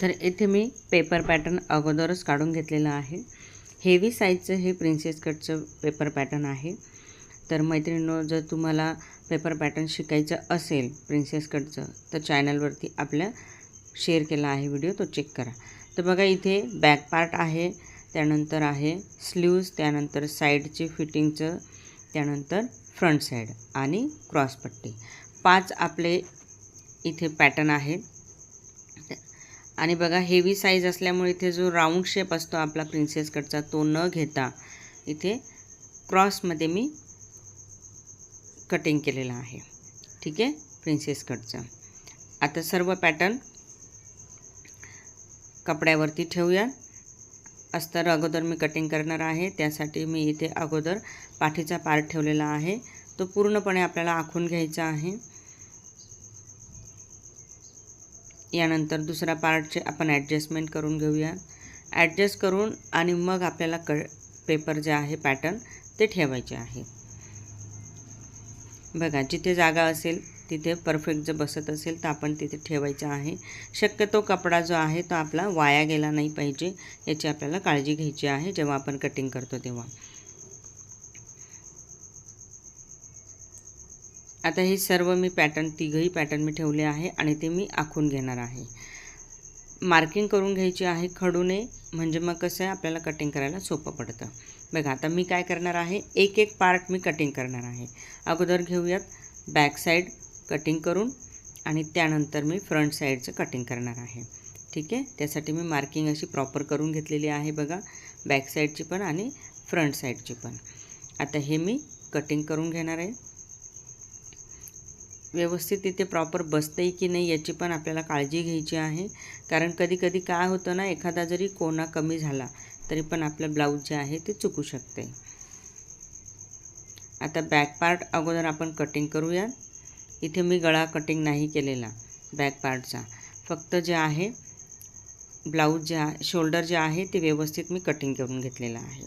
तर येथे मी paper pattern अगोदरच काढून घेतलेलं आहे. हेवी साईजचं हे प्रिन्सेस कटचं पेपर पॅटर्न आहे. तर मैत्रिणींनो जर तुम्हाला पेपर पॅटर्न शिकायचं असेल प्रिन्सेस कटचं तर चॅनलवरती आपल्या शेअर केला आहे व्हिडिओ तो चेक करा. तर बघा इथे बॅक पार्ट आहे त्यानंतर आहे स्लीव्ज त्यानंतर साईडची फिटिंगचं त्यानंतर फ्रंट साईड आणि क्रॉसपट्टी पाच आपले इथे पॅटर्न आहेत. आणि बघा हेवी साईज असल्यामुळे इथे जो राऊंड शेप असतो आपला प्रिन्सेस कटचा तो न घेता इथे क्रॉसमध्ये मी कटिंग केलेलं आहे. ठीक आहे? प्रिन्सेस कटचा आता सर्व पॅटर्न कपड्यावरती ठेवूया अस्तर अगोदर मी कटिंग करणार आहे. त्यासाठी मी इथे अगोदर पाठीचा पार्ट ठेवलेला आहे. तो पूर्णपणे आपल्याला आखून घ्यायचा आहे. यानंतर दुसऱ्या पार्टचे आपण ॲडजस्टमेंट करून घेऊया. ॲडजस्ट करून आणि मग आपल्याला क पेपर जे आहे पॅटर्न ते ठेवायचे आहे. बघा जिथे जागा असेल तिथे परफेक्ट जर बसत असेल तर आपण तिथे ठेवायचं आहे. शक्यतो कपडा जो आहे तो आपला वाया गेला नाही पाहिजे याची आपल्याला काळजी घ्यायची आहे जेव्हा आपण कटिंग करतो तेव्हा. आता हे सर्व मी पॅटर्न तिघही पॅटर्न मी ठेवले आहे आणि ते मी आखून घेणार आहे. मार्किंग करून घ्यायची आहे खडूने म्हणजे मग कसं आहे आपल्याला कटिंग करायला सोपं पडतं. बघा आता मी काय करणार आहे एक एक पार्ट मी कटिंग करणार आहे. अगोदर घेऊयात बॅक साईड कटिंग करून आणि त्यानंतर मी फ्रंट साईडचं कटिंग करणार आहे. ठीक आहे? त्यासाठी मी मार्किंग अशी प्रॉपर करून घेतलेली आहे बघा बॅक साईडची पण आणि फ्रंट साईडची पण. आता हे मी कटिंग करून घेणार आहे. व्यवस्थित तिथे प्रॉपर बसते की नाही याची पण आपल्याला काळजी घ्यायची आहे. कारण कधीकधी काय होतं ना एखादा जरी कोणा कमी झाला तरी पण आपलं ब्लाऊज जे आहे ते चुकू शकते आता बॅक पार्ट अगोदर आपण कटिंग करूया. इथे मी गळा कटिंग नाही केलेला बॅक पार्टचा फक्त जे आहे ब्लाऊज जे आहे शोल्डर जे आहे ते व्यवस्थित मी कटिंग करून घेतलेलं आहे.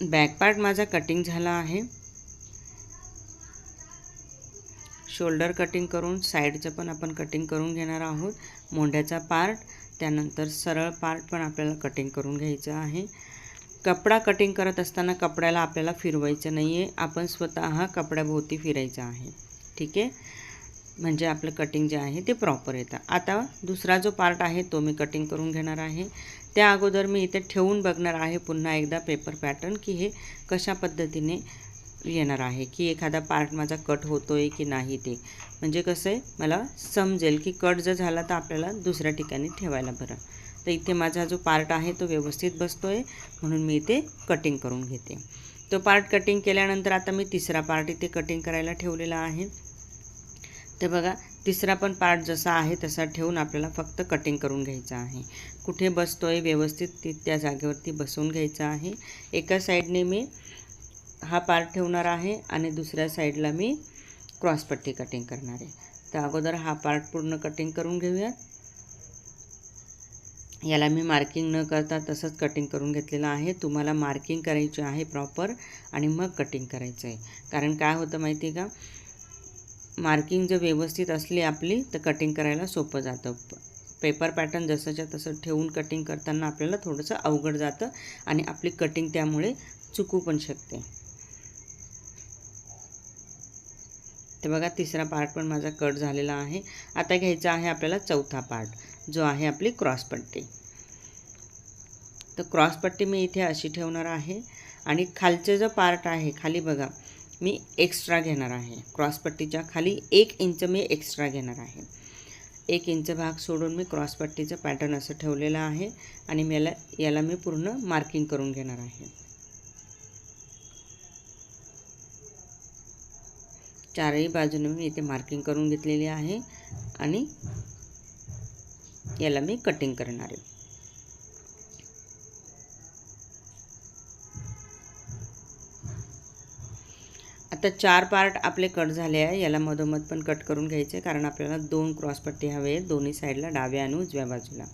बॅक पार्ट माझा कटिंग झाला आहे. शोल्डर कटिंग करून साईडचं पण आपण कटिंग करून घेणार आहोत. मोंढ्याचा पार्ट त्यानंतर सरळ पार्ट पण आपल्याला कटिंग करून घ्यायचं आहे. कपडा कटिंग करत असताना कपड्याला आपल्याला फिरवायचं नाही आहे आपण स्वतः कपड्याभोवती फिरायचं आहे. ठीक आहे? म्हणजे आपलं कटिंग जे आहे ते प्रॉपर येतं. आता दुसरा जो पार्ट आहे तो मी कटिंग करून घेणार आहे. त्या अगोदर मी इथे ठेवून बघणार आहे पुन्हा एकदा पेपर पॅटर्न की हे कशा पद्धतीने येणार आहे की एखादा पार्ट माझा कट होतो आहे की नाही ते. म्हणजे कसं आहे मला समजेल की कट जर झाला तर आपल्याला दुसऱ्या ठिकाणी ठेवायला बरं. तर इथे माझा जो पार्ट आहे तो व्यवस्थित बसतो आहे म्हणून मी इथे कटिंग करून घेते. तो पार्ट कटिंग केल्यानंतर आता मी तिसरा पार्ट इथे कटिंग करायला ठेवलेला आहे. तर बघा तिसरा पण पार्ट जसा आहे तसा ठेवून आपल्याला फक्त कटिंग करून घ्यायचं आहे. कुठे बसतो आहे व्यवस्थित ती त्या जागेवरती बसवून घ्यायचं आहे. एका साईडने मी हा पार्ट ठेवणार आहे आणि दुसऱ्या साईडला मी क्रॉसपट्टी कटिंग करणार आहे. तर अगोदर हा पार्ट पूर्ण कटिंग करून घेऊया याला मी मार्किंग न करता तसंच कटिंग करून घेतलेलं आहे. तुम्हाला मार्किंग करायची आहे प्रॉपर आणि मग कटिंग करायचं आहे कारण काय होतं माहिती आहे का? मार्किंग जर व्यवस्थित असली आपली तर कटिंग करायला सोपं जातं. पेपर पॅटर्न जसंच्या तसं ठेवून कटिंग करताना आपल्याला थोडंसं अवघड जातं आणि आपली कटिंग त्यामुळे चुकू पण शकते. ते बघा तिसरा पार्ट पण माझा कट झालेला आहे. आता घ्यायचा आहे आपल्याला चौथा पार्ट जो आहे आपली क्रॉसपट्टी तर क्रॉसपट्टी मी इथे अशी ठेवणार आहे. आणि खालचे जो पार्ट आहे खाली बघा मी एक्स्ट्रा घेणार आहे. क्रॉसपट्टीच्या खाली एक इंच मी एक्स्ट्रा घेणार आहे. एक इंच भाग सोडून मी क्रॉसपट्टीचं पॅटर्न असं ठेवलेलं आहे आणि याला याला मी पूर्ण मार्किंग करून घेणार आहे. चारही बाजूने मी इथे मार्किंग करून घेतलेली आहे आणि याला मी कटिंग करणार आहे. आता चार पार्ट आपले कट झाले आहे. याला मधोमध पण कट करून घ्यायचे कारण आपल्याला दोन क्रॉसपट्टी हवे आहेत. दोन्ही साईडला डाव्या आणि उजव्या बाजूला.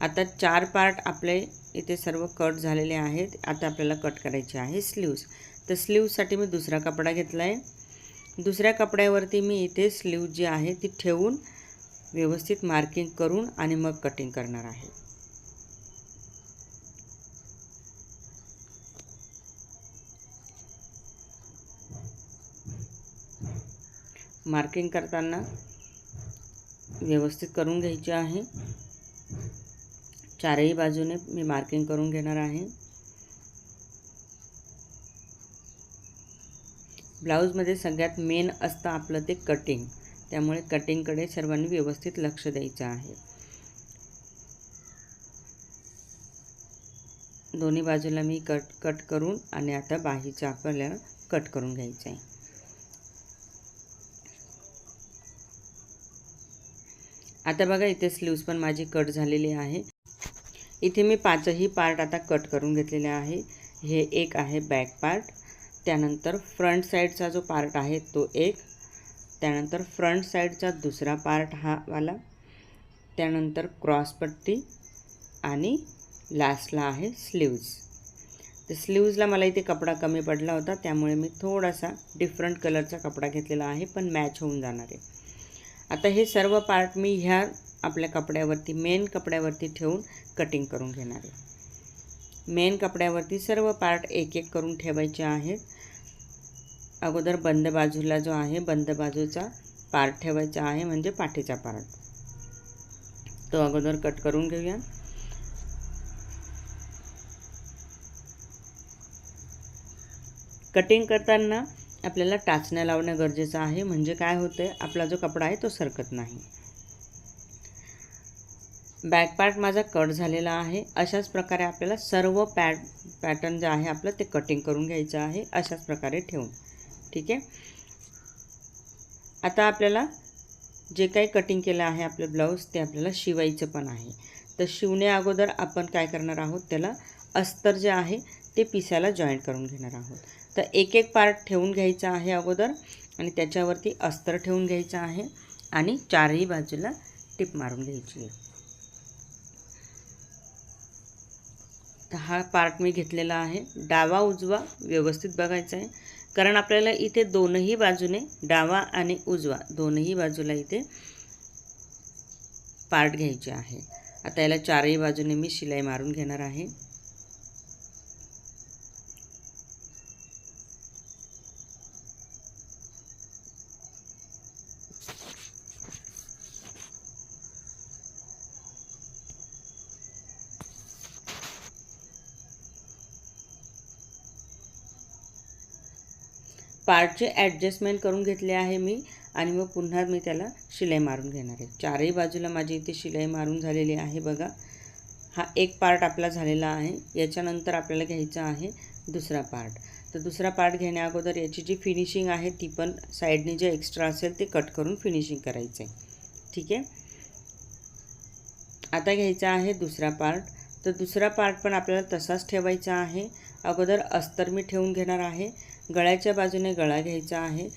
आता चार पार्ट आपले इथे सर्व कट झालेले आहेत. आता आपल्याला कट करायचे आहे स्लीव्स तर स्लीवसाठी मी दुसरा कपडा घेतला आहे दुसऱ्या कपड्यावरती मी इथे स्लीव जी आहे ती ठेवून व्यवस्थित मार्किंग करून आणि मग कटिंग करणार आहे. मार्किंग करताना व्यवस्थित करून घ्यायची आहे. चारही बाजूने मी मार्किंग करून घेणार आहे. ब्लाऊजमध्ये सगळ्यात मेन असतं आपलं ते कटिंग त्यामुळे कटिंगकडे सर्वांनी व्यवस्थित लक्ष द्यायचं आहे. दोन्ही बाजूला मी कट कट करून आणि आता बाहीचं आपल्याला कट करून घ्यायचं आहे. आता बघा इथे स्लीव्स पण माझी कट झालेली आहे. इथे मी पाचही पार्ट आता कट करून घेतलेले आहे. हे एक आहे बॅक पार्ट त्यानंतर फ्रंट साईडचा जो पार्ट आहे तो एक. त्यानंतर फ्रंट साईडचा दुसरा पार्ट हा वाला. त्यानंतर क्रॉसपट्टी आणि लास्टला आहे स्लीव्ज तर स्लीव्जला मला इथे कपडा कमी पडला होता त्यामुळे मी थोडासा डिफरंट कलरचा कपडा घेतलेला आहे पण मॅच होऊन जाणार आहे. आता हे सर्व पार्ट मी ह्या आपल्या कपड्यावरती मेन कपड्यावरती ठेवून कटिंग करून घेणार आहे. मेन कपड्यावरती सर्व पार्ट एक एक करून ठेवायचे आहेत. अगोदर बंद बाजूला जो आहे बंद बाजूचा पार्ट ठेवायचा आहे म्हणजे पाठीचा पार्ट तो अगोदर कट करून घेऊया. कटिंग करताना आपल्याला टाचण्या लावणं गरजेचं आहे. म्हणजे काय होतं आहे आपला जो कपडा आहे तो सरकत नाही. बॅक पार्ट माझा कट झालेला आहे. अशाच प्रकारे आपल्याला सर्व पॅट पॅटर्न जे आहे आपलं ते कटिंग करून घ्यायचं आहे. अशाच प्रकारे ठेवून. ठीक आहे? आता आपल्याला जे काही कटिंग केलं आहे आपलं ब्लाऊज ते आपल्याला शिवायचं पण आहे. तर शिवण्या अगोदर आपण काय करणार आहोत? त्याला अस्तर जे आहे ते पिसाला जॉईंट करून घेणार आहोत. तर एक एक पार्ट ठेवून घ्यायचा आहे अगोदर आणि त्याच्यावरती अस्तर ठेवून घ्यायचं आहे आणि चारही बाजूला टिप मारून घ्यायची आहे. तर हा पार्ट मी घेतलेला आहे. डावा उजवा व्यवस्थित बघायचा आहे. कारण आपल्याला इथे दोनही बाजूने डावा आणि उजवा दोनही बाजूला इथे पार्ट घ्यायचे आहे. आता याला चारही बाजूने मी शिलाई मारून घेणार आहे. पार्टचे ॲडजस्टमेंट करून घेतले आहे मी आणि मग पुन्हा मी त्याला शिलाई मारून घेणार आहे. चारही बाजूला माझी इथे शिलाई मारून झालेली आहे बघा. हा एक पार्ट आपला झालेला आहे. याच्यानंतर आपल्याला घ्यायचा आहे दुसरा पार्ट. तर दुसरा पार्ट घेण्या अगोदर याची जी फिनिशिंग आहे ती पण साईडने जे एक्स्ट्रा असेल ते कट करून फिनिशिंग करायचं आहे ठीक आहे? आता घ्यायचा आहे दुसरा पार्ट. तर दुसरा पार्ट पण आपल्याला तसाच ठेवायचा आहे. अगोदर अस्तर मी ठेवून घेणार आहे. गळ्याच्या बाजूने गळा घ्यायचा आहे.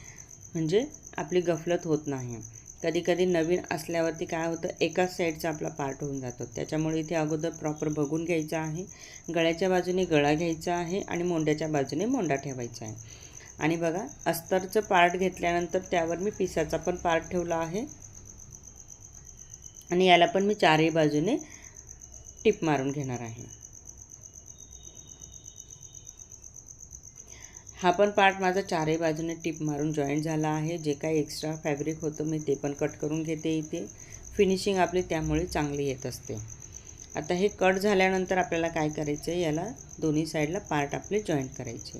म्हणजे आपली गफलत होत नाही. कधीकधी नवीन असल्यावरती काय होतं एकाच साईडचा आपला पार्ट होऊन जातो. त्याच्यामुळे इथे अगोदर प्रॉपर बघून घ्यायचं आहे. गळ्याच्या बाजूने गळा घ्यायचा आहे आणि मोंड्याच्या बाजूने मोंडा ठेवायचा आहे. आणि बघा अस्तरचं पार्ट घेतल्यानंतर त्यावर मी पिसाचा पण पार्ट ठेवला आहे. आणि याला पण मी चारही बाजूने टिप मारून घेणार आहे. हा पण पार्ट माझा चारही बाजूने टिप मारून जॉईंट झाला आहे. जे काही एक्स्ट्रा फॅब्रिक होतं मी ते पण कट करून घेते इथे. फिनिशिंग आपली त्यामुळे चांगली येत असते. आता हे कट झाल्यानंतर आपल्याला काय करायचं आहे याला दोन्ही साईडला पार्ट आपले जॉईंट करायचे.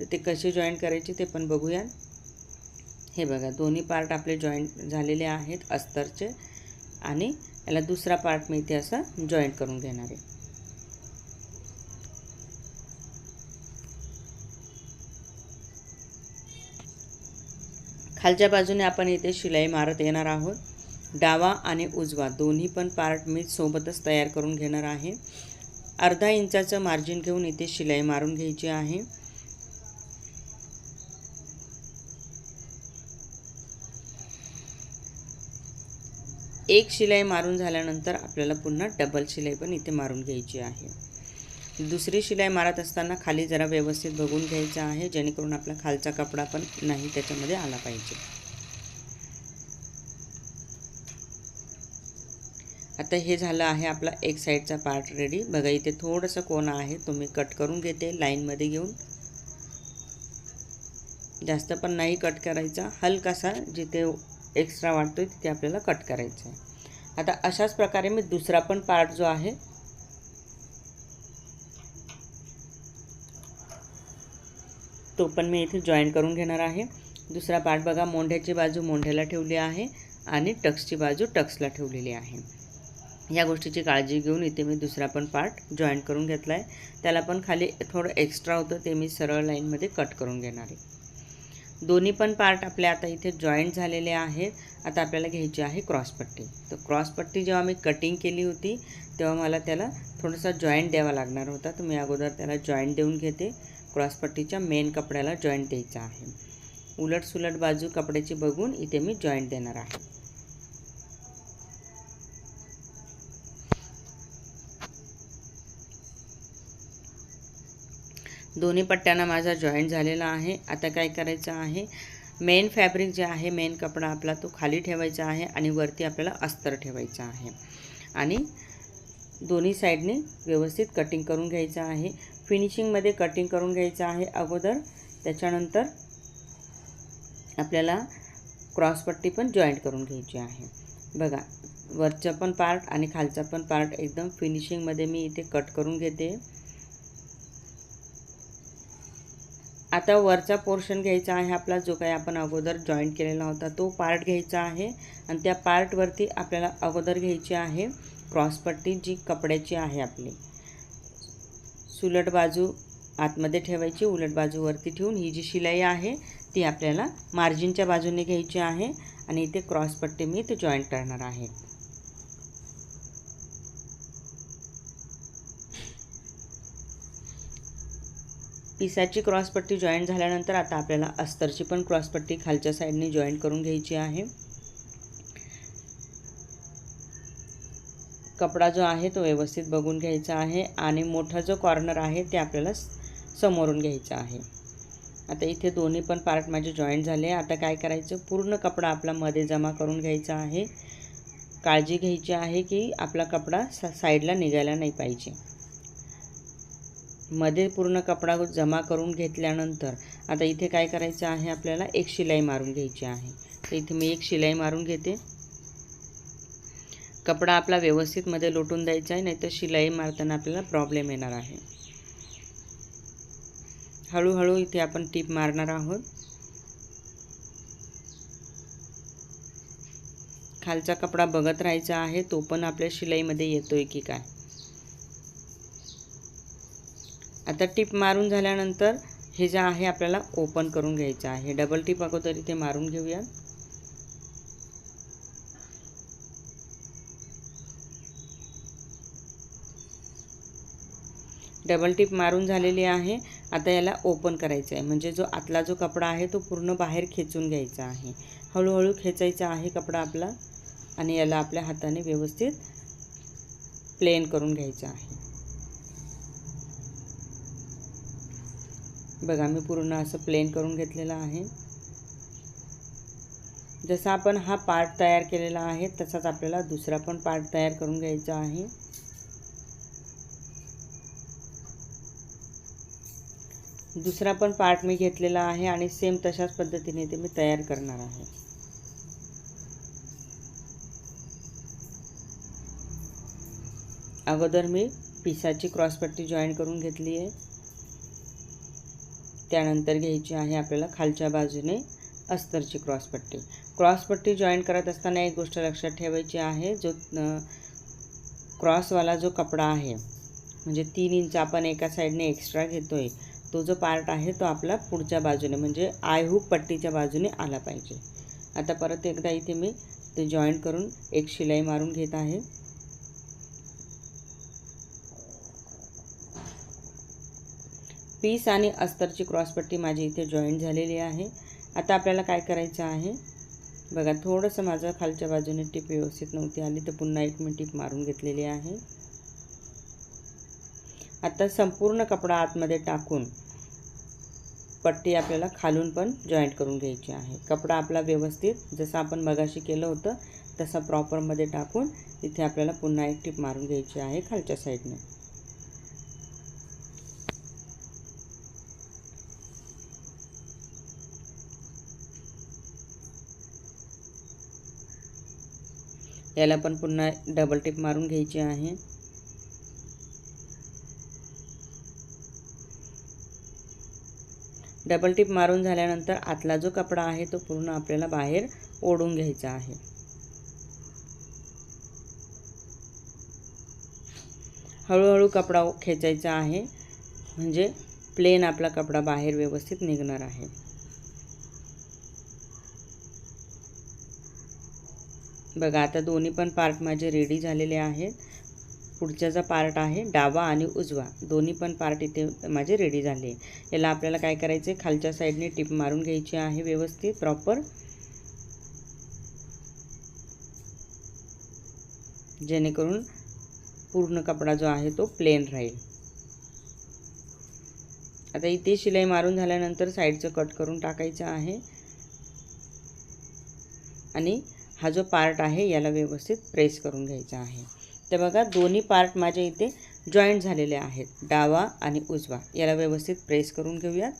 तर ते कसे जॉईंट करायचे ते पण बघूया. हे बघा दोन्ही पार्ट आपले जॉईंट झालेले आहेत अस्तरचे आणि याला दुसरा पार्ट मी इथे असा जॉईंट करून घेणार आहे. खालच्या बाजूने आपण इथे शिलाई मारत येणार आहोत. डावा आणि उजवा दोन्ही पण पार्ट मी सोबतच तयार करून घेणार आहे. अर्धा इंचाचं मार्जिन घेऊन इथे शिलाई मारून घ्यायची आहे. एक शिलाई मारून झाल्यानंतर आपल्याला पुन्हा डबल शिलाई पण इथे मारून घ्यायची आहे. दुसरी शिलाई मारत असताना खाली जरा व्यवस्थित बघून घ्यायचं आहे जेणेकरून आपला खालचा कपडा पण नाही त्याच्यामध्ये आला पाहिजे. आता हे झालं आहे आपला एक साईडचा पार्ट रेडी बघा इथे थोडंसं कोण आहे तुम्ही कट करून घेते लाईनमध्ये घेऊन. जास्त पण नाही कट करायचा हलकासा जिथे एक्स्ट्रा वाटतो तिथे आपल्याला कट करायचं आहे आता अशाच प्रकारे मी दुसरा पण पार्ट जो आहे तो पण मी इथे जॉईन करून घेणार आहे. दुसरा पार्ट बघा मोंढ्याची बाजू मोंढ्याला ठेवली आहे आणि टक्सची बाजू टक्सला ठेवलेली आहे. या गोष्टीची काळजी घेऊन इथे मी दुसरा पण पार्ट जॉईन करून घेतला आहे त्याला पण खाली थोडं एक्स्ट्रा होतं ते मी सरळ लाईनमध्ये कट करून घेणार आहे. दोन्ही पण पार्ट आपले आता इथे जॉईंट झालेले आहेत. आता आपल्याला घ्यायची आहे क्रॉसपट्टी तर क्रॉसपट्टी जेव्हा मी कटिंग केली होती तेव्हा मला त्याला थोडासा जॉईंट द्यावा लागणार होता. तर मी अगोदर त्याला जॉईंट देऊन घेते. क्रॉसपट्टीच्या मेन कपड्याला जॉईंट द्यायचा आहे. उलट सुलट बाजू कपड्याची बघून इथे मी जॉईंट देणार आहे. दोन्ही पट्ट्यांना माझा जॉईंट झालेला आहे. आता काय करायचं आहे? मेन फॅब्रिक जे आहे मेन कपडा आपला तो खाली ठेवायचा आहे आणि वरती आपल्याला अस्तर ठेवायचं आहे. आणि दोन्ही साईडने व्यवस्थित कटिंग करून घ्यायचं आहे. फिनिशिंगमध्ये कटिंग करून घ्यायचं आहे अगोदर. त्याच्यानंतर आपल्याला क्रॉसपट्टी पण जॉईंट करून घ्यायची आहे. बघा वरचा पण पार्ट आणि खालचा पण पार्ट एकदम फिनिशिंगमध्ये मी इथे कट करून घेते. आता वरचा पोर्शन घ्यायचा आहे आपला जो काही आपण अगोदर जॉईंट केलेला होता तो पार्ट घ्यायचा आहे. आणि त्या पार्टवरती आपल्याला अगोदर घ्यायची आहे क्रॉसपट्टी जी कपड्याची आहे आपली. सुलट बाजू आतमध्ये ठेवायची उलट बाजू वरती ठेवून ही जी शिलाई आहे ती आपल्याला मार्जिनच्या बाजूने घ्यायची आहे आणि इथे क्रॉसपट्टी मी ते जॉईंट करणार आहे. पिसाची क्रॉसपट्टी जॉईंट झाल्यानंतर आता आपल्याला अस्तरची पण क्रॉसपट्टी खालच्या साईडने जॉईंट करून घ्यायची आहे. कपडा जो आहे तो व्यवस्थित बघून घ्यायचा आहे आणि मोठा जो कॉर्नर आहे ते आपल्याला समोरून घ्यायचा आहे. आता इथे दोन्ही पण पार्ट माझे जॉईंट झाले. आता काय करायचं? पूर्ण कपडा आपला मध्ये जमा करून घ्यायचा आहे. काळजी घ्यायची आहे की आपला कपडा सा साईडला निघायला नाही पाहिजे. मध्ये पूर्ण कपडा जमा करून घेतल्यानंतर आता इथे काय करायचं आहे? आपल्याला एक शिलाई मारून घ्यायची आहे. तर इथे मी एक शिलाई मारून घेते. कपडा आपला व्यवस्थित मध्ये लोटून द्यायचा आहे नाहीतर शिलाई मारताना आपल्याला प्रॉब्लेम येणार आहे. हळूहळू इथे आपण टीप मारणार आहोत. खालचा कपडा बघत राहायचा आहे तो पण आपल्या शिलाईमध्ये येतोय की काय. आता टीप मारून झाल्यानंतर हे जे आहे आपल्याला ओपन करून घ्यायचं आहे. डबल टीप अगोदर इथे मारून घेऊया. डबल टीप मारून झालेली आहे. आता याला ओपन करायचं आहे. म्हणजे जो आतला जो कपडा आहे तो पूर्ण बाहेर खेचून घ्यायचा आहे. हळूहळू खेचायचा आहे कपडा आपला आणि याला आपल्या हाताने व्यवस्थित प्लेन करून घ्यायचा आहे. बघा मी पूर्ण असं प्लेन करून घेतलेलं आहे. जसा आपण हा पार्ट तयार केलेला आहे तसाच आपल्याला दुसरा पण पार्ट तयार करून घ्यायचा आहे. दुसरा पण पार्ट मी घेतलेला आहे आणि सेम तशाच पद्धतीने ते मी तयार करणार आहे. अगोदर मी पिसाची क्रॉसपट्टी जॉईन करून घेतली आहे. त्यानंतर घ्यायची आहे आपल्याला खालच्या बाजूने अस्तरची क्रॉसपट्टी क्रॉसपट्टी जॉईन करत असताना एक गोष्ट लक्षात ठेवायची आहे जो क्रॉसवाला जो कपडा आहे म्हणजे तीन इंच आपण एका साईडने एक्स्ट्रा घेतो आहे तो जो पार्ट आहे तो आपला पुढच्या बाजूने म्हणजे आयहूक पट्टीच्या बाजूने आला पाहिजे. आता परत एकदा इथे मी ते जॉईंट करून एक शिलाई मारून घेत आहे. पीस आणि अस्तरची क्रॉसपट्टी माझी इथे जॉईंट झालेली आहे. आता आपल्याला काय करायचं आहे? बघा थोडंसं माझं खालच्या बाजूने टीप व्यवस्थित नव्हती आली तर पुन्हा एक मी टीप मारून घेतलेली आहे. आता संपूर्ण कपडा आतमध्ये टाकून पट्टी आपल्याला खालून पण जॉईंट करून घ्यायची आहे. कपडा आपला व्यवस्थित जसं आपण मगाशी केलं होतं तसा प्रॉपरमध्ये टाकून इथे आपल्याला पुन्हा एक टिप मारून घ्यायची आहे खालच्या साईडने याला पण पुन्हा डबल टिप मारून घ्यायची आहे. डबल टिप मारून झाल्यानंतर आतला जो कपडा आहे तो पूर्ण आपल्याला बाहेर ओढून घ्यायचा आहे. हळूहळू कपडा खेचायचा आहे म्हणजे प्लेन आपला कपडा बाहेर व्यवस्थित निघणार आहे. बघा आता दोन्ही पण पार्ट माझे रेडी झालेले आहेत. पुढचा जो पार्ट आहे डावा आणि उजवा दोन्ही पण पार्ट इथे माझे रेडी झाले. याला आपल्याला काय करायचे खालच्या साईडने टिप मारून घ्यायची आहे व्यवस्थित प्रॉपर जेणेकरून पूर्ण कपडा जो आहे तो प्लेन राहील. आता इथे शिलाई मारून झाल्यानंतर साईडचं कट करून टाकायचं आहे. आणि हा जो पार्ट आहे याला व्यवस्थित प्रेस करून घ्यायचा आहे. तर बघा दोन्ही पार्ट माझ्या इथे जॉईंट झालेले आहेत. डावा आणि उजवा. याला व्यवस्थित प्रेस करून घेऊयात.